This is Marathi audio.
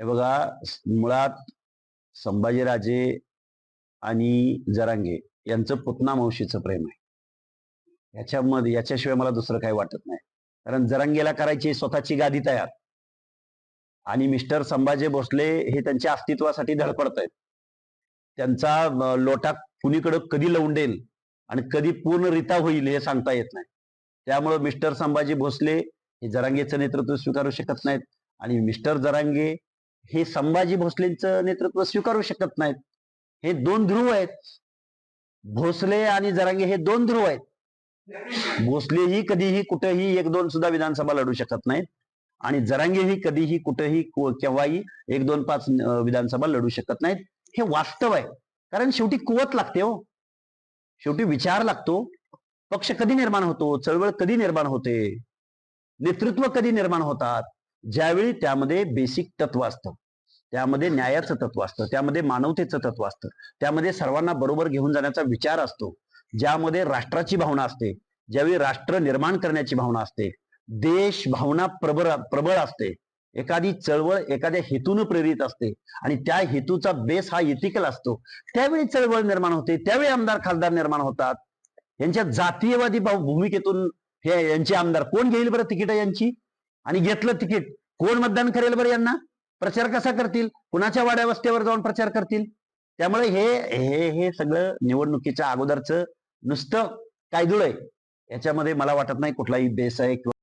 हे बघा मुळात संभाजीराजे आणि जरांगे यांचं पुतना मावशीचं प्रेम आहे. याच्यामध्ये याच्याशिवाय मला दुसरं काही वाटत नाही. कारण जरांगेला करायची स्वतःची गादी तयार. आणि मिस्टर संभाजी भोसले हे त्यांच्या अस्तित्वासाठी धडपडत आहेत त्यांचा लोटा कुणीकडे कधी लवंडेल आणि कधी पूर्णरित्या होईल हे सांगता येत नाही. त्यामुळं मिस्टर संभाजी भोसले हे जरांगेचं नेतृत्व स्वीकारू शकत नाहीत. आणि मिस्टर जरांगे हे संभाजी भोसलेंचं नेतृत्व स्वीकारू शकत नाहीत. हे दोन ध्रुव आहेत. भोसले आणि जरांगे हे दोन ध्रुव आहेत. भोसलेही कधीही कुठेही एक दोन सुद्धा विधानसभा लढू शकत नाहीत. आणि जरांगेही कधीही कुठेही केव्हाही एक दोन पाच विधानसभा लढू शकत नाहीत. हे वास्तव आहे. कारण शेवटी कुवत लागते हो. शेवटी विचार लागतो. पक्ष कधी निर्माण होतो? चळवळ कधी निर्माण होते? नेतृत्व कधी निर्माण होतात? ज्यावेळी त्यामध्ये बेसिक तत्व असतं. त्यामध्ये न्यायाचं तत्व असतं त्यामध्ये मानवतेचं तत्व असतं त्यामध्ये सर्वांना बरोबर घेऊन जाण्याचा विचार असतो ज्यामध्ये राष्ट्राची भावना असते ज्यावेळी राष्ट्र निर्माण करण्याची भावना असते देश भावना प्रबळ प्रबळ असते एखादी चळवळ एखाद्या हेतून प्रेरित असते आणि त्या हेतूचा बेस हा इथिकल असतो त्यावेळी चळवळ निर्माण होते त्यावेळी आमदार खासदार निर्माण होतात. यांच्या जातीयवादी भाव- भूमिकेतून हे यांचे आमदार कोण घेईल बरं तिकीट यांची? आणि घेतलं तिकीट कोण मतदान करेल बरं यांना? प्रचार कसा करतील? कुणाच्या वाड्या वस्त्यावर जाऊन प्रचार करतील? त्यामुळे हे हे हे सगळं निवडणुकीच्या अगोदरचं नुसतं कायदुळ आहे. याच्यामध्ये मला वाटत नाही कुठलाही बेस आहे किंवा